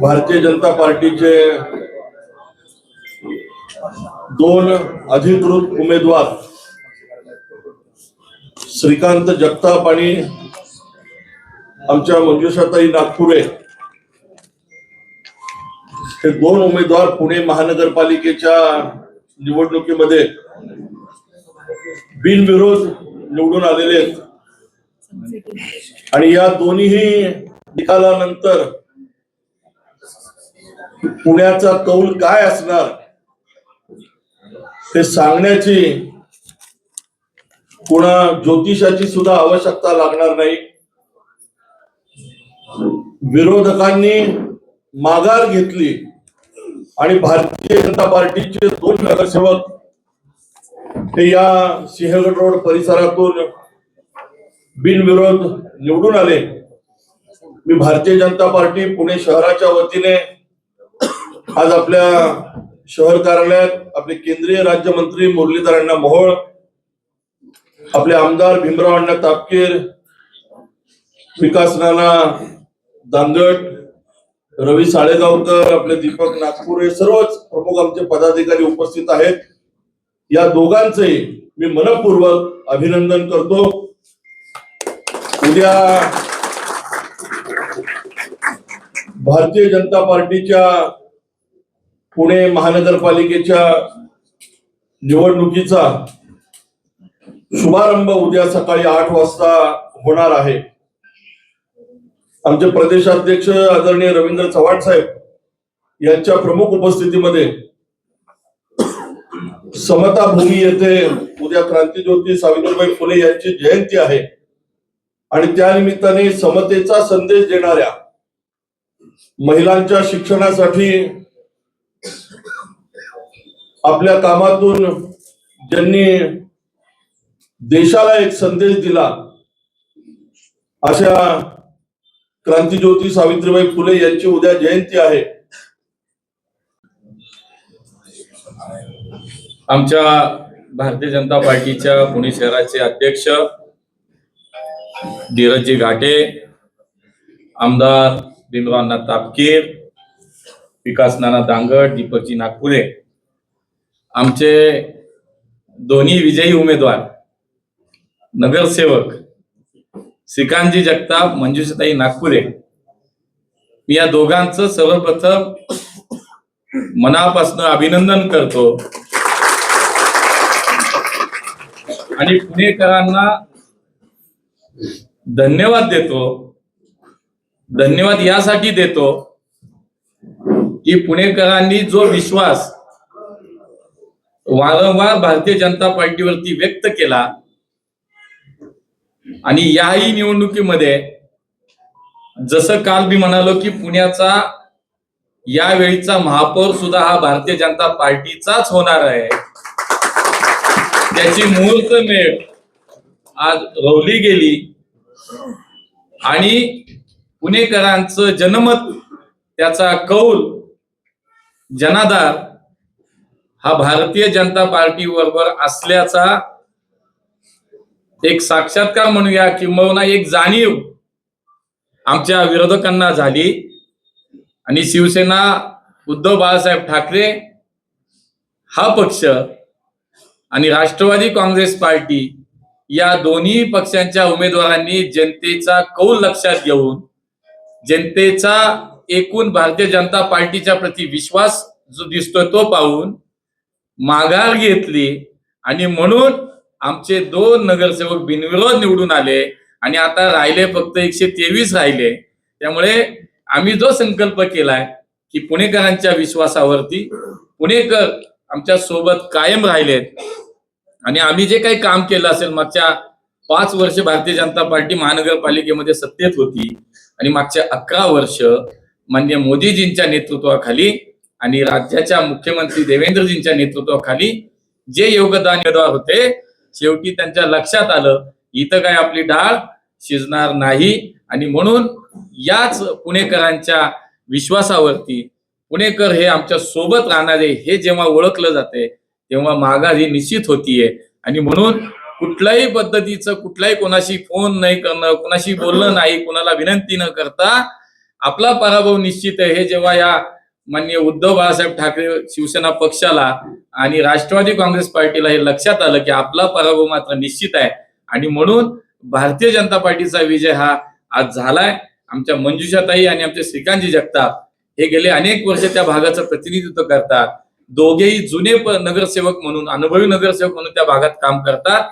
भारतीय जनता पार्टीचे दोन अधिकृत उमेदवार श्रीकांत जगताप आणि आमच्या मंजुषाताई नागपुरे. हे दोन उमेदवार पुणे महानगरपालिकेच्या निवडणुकीमध्ये बिनविरोध निवडून आलेले आहेत. आणि या दोन्ही निकालानंतर पुण्याचा कौल काय असणार? ते सांगण्याची कुणा ज्योतिषाची सुद्धा आवश्यकता लागणार नाही. विरोधकांनी माघार घेतली आणि भारतीय जनता पार्टीचे दोन नगरसेवक हे या सिंहगड रोड परिसरातून बिनविरोध निवडून आले. मी भारतीय जनता पार्टी पुणे शहराच्या वतीने आज आपल्या शहर कार्यालयात आपले केंद्रीय राज्यमंत्री मुरलीधर अण्णा मोहोळ आपले आमदार भीमराव अण्णा तापकीर विकास नाना दांदट रवी साळेगावकर आपले दीपक नागपूर हे सर्वच प्रमुख आमचे पदाधिकारी उपस्थित आहेत. या दोघांचे मी मनपूर्वक अभिनंदन करतो. उद्या भारतीय जनता पार्टीच्या पुणे महानगरपालिकेच्या निवडणुकीचा शुभारंभ उद्या सकाळी आठ वाजता होणार आहे. आमचे प्रदेशाध्यक्ष आदरणीय रवींद्र चव्हाण साहेब यांच्या प्रमुख उपस्थितीमध्ये समता भूमी येथे उद्या क्रांतीज्योती सावित्रीबाई फुले यांची जयंती आहे. आणि त्या निमित्ताने समतेचा संदेश देणाऱ्या महिलांच्या शिक्षणासाठी आपल्या कामातून ज्यांनी देशाला एक संदेश दिला अशा क्रांतीज्योती सावित्रीबाई फुले यांची उद्या जयंती आहे. आमच्या भारतीय जनता पार्टीच्या पुणे शहराचे अध्यक्ष धीरजजी घाटे आमदार भीमरावनाथ तापकीर विकास नाना दांगड दीपकजी नागपुरे. आमचे दोन्ही विजयी उमेदवार नगरसेवक श्रीकांतजी जगताप मंजुषाताई नागपुरे मी या दोघांचं सर्वप्रथम मनापासून अभिनंदन करतो. आणि पुणेकरांना धन्यवाद देतो. धन्यवाद यासाठी देतो की पुणेकरांनी जो विश्वास वारंवार भारतीय जनता पार्टीवरती व्यक्त केला. आणि याही निवडणुकीमध्ये जसं काल मी म्हणालो की पुण्याचा यावेळीचा महापौर सुद्धा हा भारतीय जनता पार्टीचाच होणार आहे. त्याची मुहूर्त मेळ आज रोवली गेली. आणि पुणेकरांचं जनमत त्याचा कौल जनाधार हा भारतीय जनता पार्टी बरोबर असल्याचा एक साक्षात्कार म्हणूया किंबहुना एक जाणीव आमच्या विरोधकांना झाली. आणि शिवसेना उद्धव बाळासाहेब ठाकरे हा पक्ष आणि राष्ट्रवादी काँग्रेस पार्टी या दोन्ही पक्षांच्या उमेदवारांनी जनतेचा कौल लक्षात घेऊन जनतेचा एकूण भारतीय जनता पार्टीच्या प्रति विश्वास जो दिसतोय तो पाहून माघार घेतली आणि म्हणून आमचे दोन नगरसेवक बिनविरोध निवडून आले आणि आता राहिले फक्त एकशे तेवीस राहिले. त्यामुळे आम्ही जो संकल्प केलाय की पुणेकरांच्या विश्वासावरती पुणेकर आमच्यासोबत कायम राहिलेत. आणि आम्ही जे काही काम केलं असेल मागच्या पाच वर्ष भारतीय जनता पार्टी महानगरपालिकेमध्ये सत्तेत होती. आणि मागच्या अकरा वर्ष मान्य मोदीजींच्या नेतृत्वाखाली आणि राज्याच्या मुख्यमंत्री देवेंद्रजींच्या नेतृत्वाखाली जे योगदान होते शेवटी त्यांच्या लक्षात आलं इथं काय आपली डाळ शिजणार नाही. आणि म्हणून याच पुणेकरांच्या विश्वासावरती पुणेकर हे आमच्यासोबत राहणारे हे जेव्हा ओळखलं जाते तेव्हा माघारी ही निश्चित होतीये. आणि म्हणून कुठल्याही पद्धतीचं कुठलाही कोणाशी फोन नाही करणं कोणाशी बोलणं नाही कोणाला विनंती न करता आपला पराभव निश्चित आहे. हे जेव्हा या माननीय उद्धव बाळासाहेब ठाकरे शिवसेना पक्षाला आणि राष्ट्रवादी काँग्रेस पार्टीला हे लक्षात आलं की आपला पराभव मात्र निश्चित आहे. आणि म्हणून भारतीय जनता पार्टीचा विजय हा आज झालाय. आमच्या मंजुषाताई आणि आमचे श्रीकांतजी जगताप हे गेले अनेक वर्ष त्या भागाचं प्रतिनिधित्व करतात. दोघेही जुने नगरसेवक म्हणून अनुभवी नगरसेवक म्हणून त्या भागात काम करतात.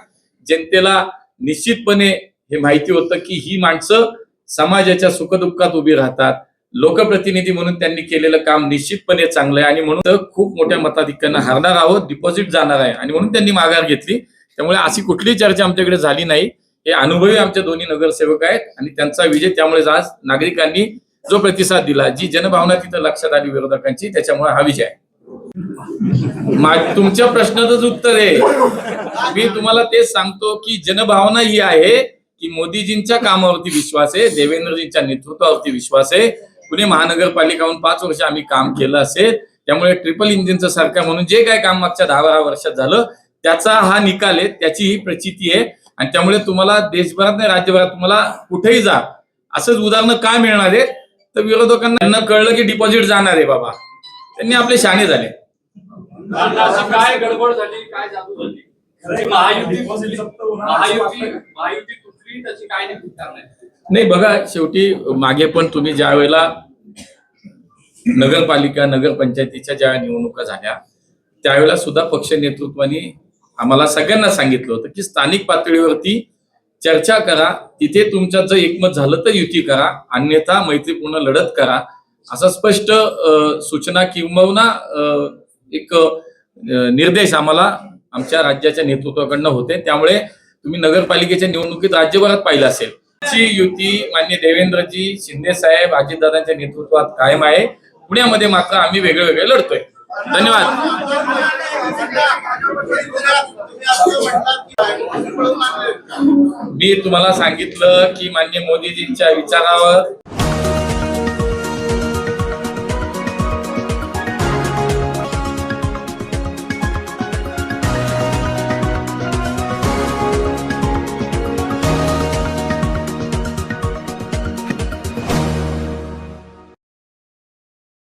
जनतेला निश्चितपणे हे माहिती होतं की ही माणसं समाजाच्या सुखदुःखात उभी राहतात. लोकप्रतिनिधी म्हणून त्यांनी केलेलं काम निश्चितपणे चांगलं आहे. आणि म्हणून खूप मोठ्या मताधिक्यानं हारणार आहोत डिपॉझिट जाणार आहे. आणि म्हणून त्यांनी माघार घेतली. त्यामुळे अशी कुठलीही चर्चा आमच्याकडे झाली नाही. हे अनुभवी आमचे दोन्ही नगरसेवक आहेत आणि त्यांचा विजय त्यामुळे आज नागरिकांनी जो प्रतिसाद दिला जी जनभावना तिथं लक्षात आली विरोधकांची त्याच्यामुळे हा विजय आहे. तुमच्या प्रश्नाचंच उत्तर आहे. मी तुम्हाला तेच सांगतो की जनभावना ही आहे की मोदीजींच्या कामावरती विश्वास आहे देवेंद्रजींच्या नेतृत्वावरती विश्वास आहे. पुणे महानगरपालिकाहून पाच वर्ष आम्ही काम केलं असेल. त्यामुळे ट्रिपल इंजिनचं सरकार म्हणून जे काय काम मागच्या दहा बारा वर्षात झालं त्याचा हा निकाल आहे त्याची ही प्रचिती आहे. आणि त्यामुळे तुम्हाला देशभरात नाही राज्यभरात तुम्हाला कुठेही जा. असंच उदाहरणं का मिळणार आहे तर विरोधकांना त्यांना कळलं की डिपॉझिट जाणार आहे बाबा. त्यांनी आपले शाणे झाले. काय गडबड झाली काय महायुती. महायुती नाही बघा शेवटी मागे पण तुम्ही ज्या वेळेला नगरपालिका नगरपंचायतीच्या ज्या निवडणुका झाल्या त्यावेळेला सुद्धा पक्ष नेतृत्वाने आम्हाला सगळ्यांना सांगितलं होतं की स्थानिक पातळीवरती चर्चा करा तिथे तुमच्यात जर एकमत झालं तर युती करा अन्यथा मैत्रीपूर्ण लढत करा असा स्पष्ट सूचना किंबहुना एक निर्देश आम्हाला आमच्या राज्याच्या नेतृत्वाकडनं होते. त्यामुळे तुम्ही नगरपालिकेच्या निवडणुकीत राज्यभरात पाहिलं असेल. ची युती मान्य देवेंद्रजी शिंदे साहेब अजितदादांच्या नेतृत्वात कायम आहे. पुण्यामध्ये मात्र आम्ही वेगळे वेगळे लढतोय. धन्यवाद. मी तुम्हाला सांगितलं की मान्य मोदीजींच्या विचारावर